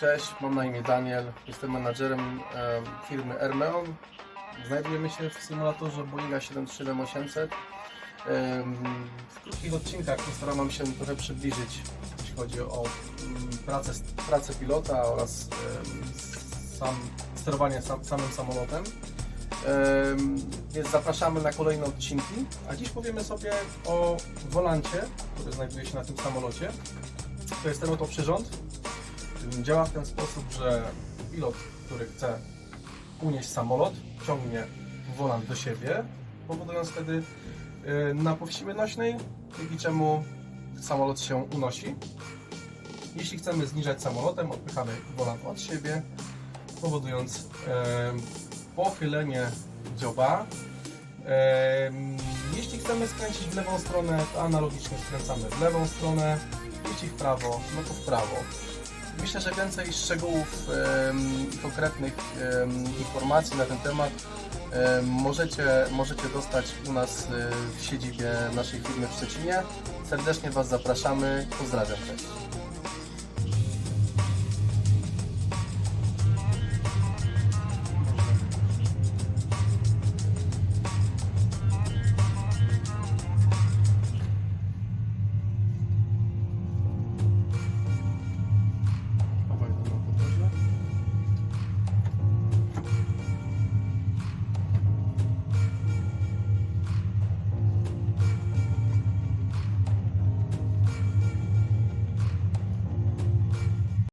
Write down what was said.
Cześć, mam na imię Daniel, jestem menadżerem em, firmy Ermeon. Znajdujemy się w symulatorze Boeinga 737-800. Em, W krótkich odcinkach postaram się trochę przybliżyć, jeśli chodzi o mm, pracę, pracę pilota oraz sam, sterowanie sam, samym samolotem. Em, Więc zapraszamy na kolejne odcinki, a dziś powiemy sobie o wolancie, który znajduje się na tym samolocie. To jest ten oto przyrząd. Działa w ten sposób, że pilot, który chce unieść samolot, ciągnie wolant do siebie, powodując wtedy y, napływ siły nośnej, dzięki czemu samolot się unosi. Jeśli chcemy zniżać samolotem, odpychamy wolant od siebie, powodując em, pochylenie dzioba. Em, Jeśli chcemy skręcić w lewą stronę, to analogicznie skręcamy w lewą stronę, jeśli w prawo, no to w prawo. Myślę, że więcej szczegółów i konkretnych informacji na ten temat em, możecie, możecie dostać u nas e, w siedzibie naszej firmy w Szczecinie. Serdecznie Was zapraszamy. Pozdrawiam. Cześć.